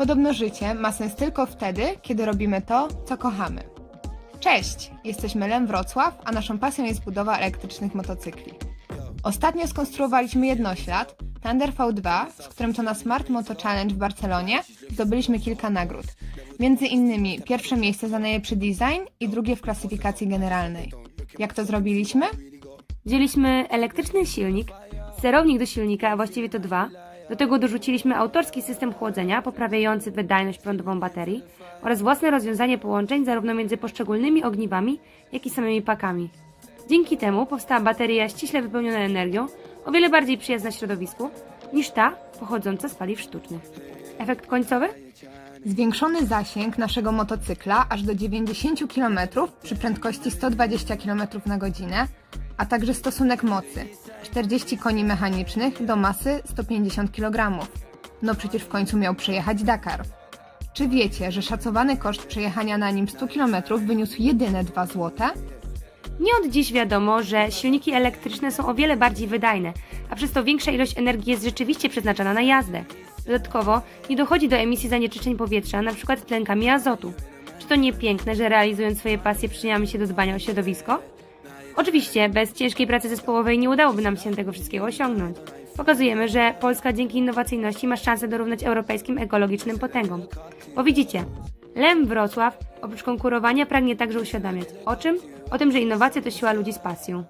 Podobno życie ma sens tylko wtedy, kiedy robimy to, co kochamy. Cześć! Jesteśmy Lem Wrocław, a naszą pasją jest budowa elektrycznych motocykli. Ostatnio skonstruowaliśmy jednoślad, Thunder V2, z którym to na Smart Moto Challenge w Barcelonie zdobyliśmy kilka nagród. Między innymi pierwsze miejsce za najlepszy design i drugie w klasyfikacji generalnej. Jak to zrobiliśmy? Wzięliśmy elektryczny silnik, sterownik do silnika, a właściwie to dwa. Do tego dorzuciliśmy autorski system chłodzenia poprawiający wydajność prądową baterii oraz własne rozwiązanie połączeń zarówno między poszczególnymi ogniwami, jak i samymi pakami. Dzięki temu powstała bateria ściśle wypełniona energią, o wiele bardziej przyjazna środowisku niż ta pochodząca z paliw sztucznych. Efekt końcowy? Zwiększony zasięg naszego motocykla aż do 90 km przy prędkości 120 km na godzinę, a także stosunek mocy 40 koni mechanicznych do masy 150 kg. No przecież w końcu miał przejechać Dakar. Czy wiecie, że szacowany koszt przejechania na nim 100 km wyniósł jedyne 2 zł? Nie od dziś wiadomo, że silniki elektryczne są o wiele bardziej wydajne, a przez to większa ilość energii jest rzeczywiście przeznaczana na jazdę. Dodatkowo nie dochodzi do emisji zanieczyszczeń powietrza, np. tlenkami azotu. Czy to nie piękne, że realizując swoje pasje przyczyniamy się do dbania o środowisko? Oczywiście, bez ciężkiej pracy zespołowej nie udałoby nam się tego wszystkiego osiągnąć. Pokazujemy, że Polska dzięki innowacyjności ma szansę dorównać europejskim ekologicznym potęgom. Bo widzicie, Lem Wrocław oprócz konkurowania pragnie także uświadamiać. O czym? O tym, że innowacja to siła ludzi z pasją.